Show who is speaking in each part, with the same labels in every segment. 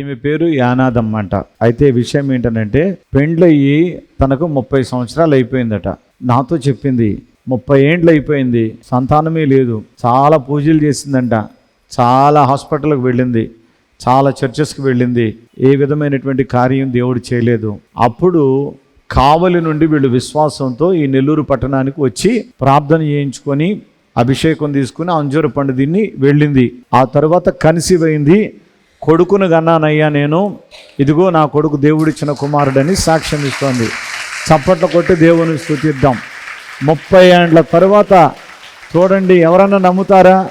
Speaker 1: ఈమె పేరు యానాదమ్మ అంట. అయితే విషయం ఏంటంటే పెండ్లయ్యి తనకు ముప్పై సంవత్సరాలు అయిపోయిందట. నాతో చెప్పింది ముప్పై ఏండ్లు అయిపోయింది సంతానమే లేదు చాలా పూజలు చేసిందంట. చాలా హాస్పిటల్కి వెళ్ళింది చాలా చర్చెస్కి వెళ్ళింది. ఏ విధమైనటువంటి కార్యం దేవుడు చేయలేదు. అప్పుడు కావలి నుండి వీళ్ళు విశ్వాసంతో ఈ నెల్లూరు పట్టణానికి వచ్చి ప్రార్థన చేయించుకొని అభిషేకం తీసుకుని అంజూర పండు దీన్ని వెళ్ళింది. ఆ తర్వాత కన్సీవ్ అయింది. కొడుకును గన్నానయ్యా నేను. ఇదిగో నా కొడుకు దేవుడిచ్చిన కుమారుడని సాక్ష్యం ఇస్తోంది. చప్పట్లు కొట్టి దేవుని స్థుతిద్దాం ముప్పై ఏండ్ల తర్వాత చూడండి ఎవరన్నా నమ్ముతారా?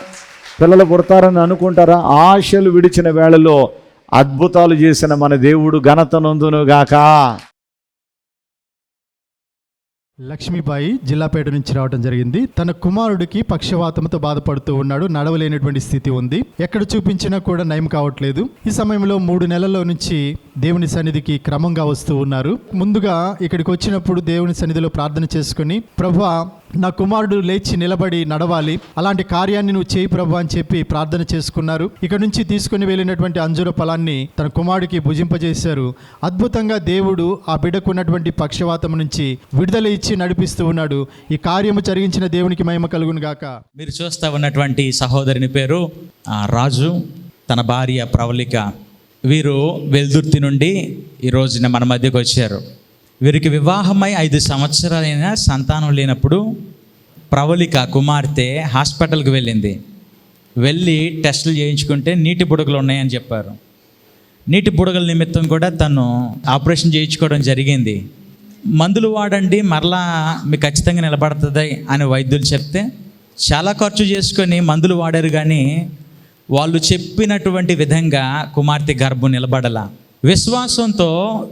Speaker 1: పిల్లలు పుడతారని అనుకుంటారా? ఆశలు విడిచిన వేళలో అద్భుతాలు చేసిన మన దేవుడు ఘనత నొందునుగాక.
Speaker 2: లక్ష్మీబాయి జిల్లాపేట నుంచి రావడం జరిగింది. తన కుమారుడికి పక్షవాతంతో బాధపడుతూ ఉన్నాడు. నడవలేనటువంటి స్థితి ఉంది. ఎక్కడ చూపించినా కూడా నయం కావట్లేదు. ఈ సమయంలో మూడు నెలల్లో నుంచి దేవుని సన్నిధికి క్రమంగా వస్తూ ఉన్నారు. ముందుగా ఇక్కడికి వచ్చినప్పుడు దేవుని సన్నిధిలో ప్రార్థన చేసుకుని ప్రభా నా కుమారుడు లేచి నిలబడి నడవాలి. అలాంటి కార్యాన్ని నువ్వు చేయి ప్రభు అని చెప్పి ప్రార్థన చేసుకున్నారు. ఇక్కడ నుంచి తీసుకుని వెళ్ళినటువంటి అంజుర ఫలాన్ని తన కుమారుడికి భుజింపజేశారు. అద్భుతంగా దేవుడు ఆ బిడ్డకు ఉన్నటువంటి పక్షవాతం నుంచి విడుదల ఇచ్చి నడిపిస్తూ ఉన్నాడు. ఈ కార్యము జరిగించిన దేవునికి మహిమ కలుగును గాక.
Speaker 3: మీరు చూస్తూ ఉన్నటువంటి సహోదరుని పేరు రాజు. తన భార్య ప్రవళిక. వీరు వెల్దుర్తి నుండి ఈ రోజున మన మధ్యకు వచ్చారు. వీరికి వివాహమై ఐదు సంవత్సరాలైన సంతానం లేనప్పుడు ప్రవళిక కుమార్తె హాస్పిటల్కి వెళ్ళింది. వెళ్ళి టెస్టులు చేయించుకుంటే నీటి బుడగలు ఉన్నాయని చెప్పారు. నీటి బుడగల నిమిత్తం కూడా తను ఆపరేషన్ చేయించుకోవడం జరిగింది. మందులు వాడండి మరలా మీకు ఖచ్చితంగా నిలబడుతుంది అని వైద్యులు చెప్తే చాలా ఖర్చు చేసుకొని మందులు వాడారు కానీ వాళ్ళు చెప్పినటువంటి విధంగా కుమార్తె గర్భం నిలబడలా. విశ్వాసంతో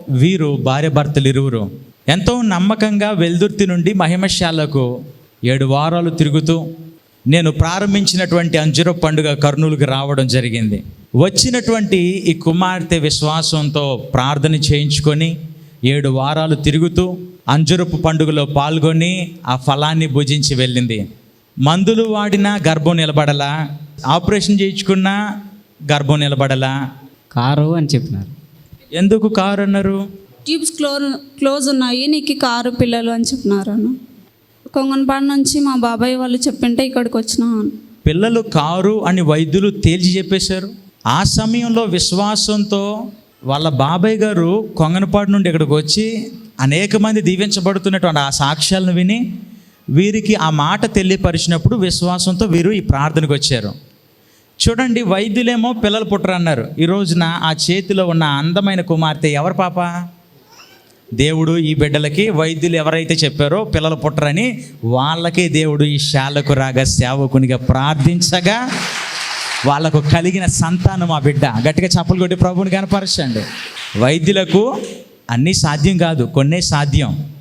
Speaker 3: వీరు భార్య భర్తలు ఇరువురు ఎంతో నమ్మకంగా వెల్దుర్తి నుండి మహిమశాలకు ఏడు వారాలు తిరుగుతూ నేను ప్రారంభించినటువంటి అంజుర పండుగ కర్నూలుకి రావడం జరిగింది. వచ్చినటువంటి ఈ కుమార్తె విశ్వాసంతో ప్రార్థన చేయించుకొని ఏడు వారాలు తిరుగుతూ అంజురపు పండుగలో పాల్గొని ఆ ఫలాన్ని భుజించి వెళ్ళింది. మందులు వాడినా గర్భం నిలబడలా ఆపరేషన్ చేయించుకున్నా గర్భం నిలబడలా.
Speaker 4: కారు అని చెప్పినారు.
Speaker 3: ఎందుకు కారు అన్నారు
Speaker 5: ట్యూబ్స్ క్లో క్లోజ్ ఉన్నాయి నీకు కారు పిల్లలు అని చెప్పినారు అన్న. కొంగనపాడు నుంచి మా బాబాయ్ వాళ్ళు చెప్పింటే ఇక్కడికి వచ్చినా
Speaker 3: పిల్లలు కారు అని వైద్యులు తేల్చి చెప్పేశారు. ఆ సమయంలో విశ్వాసంతో వాళ్ళ బాబాయ్ గారు కొంగనపాడు నుండి ఇక్కడికి వచ్చి అనేక మంది దీవించబడుతున్నటువంటి ఆ సాక్ష్యాలను విని వీరికి ఆ మాట తెలియపరిచినప్పుడు విశ్వాసంతో వీరు ఈ ప్రార్థనకు వచ్చారు. చూడండి వైద్యులేమో పిల్లలు పుట్టరన్నారు. ఈ రోజున ఆ చేతిలో ఉన్న అందమైన కుమార్తె ఎవరు పాప? దేవుడు ఈ బిడ్డలకి వైద్యులు ఎవరైతే చెప్పారో పిల్లలు పుట్టరని వాళ్ళకే దేవుడు ఈ శాలకు రాగా సేవకునిగా ప్రార్థించగా వాళ్ళకు కలిగిన సంతానం ఆ బిడ్డ. గట్టిగా చప్పలు కొట్టి ప్రభుని కనపరచండి. వైద్యులకు అన్నీ సాధ్యం కాదు కొన్నే సాధ్యం.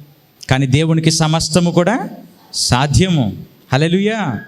Speaker 3: కానీ దేవునికి సమస్తము కూడా సాధ్యము. హల్లెలూయా.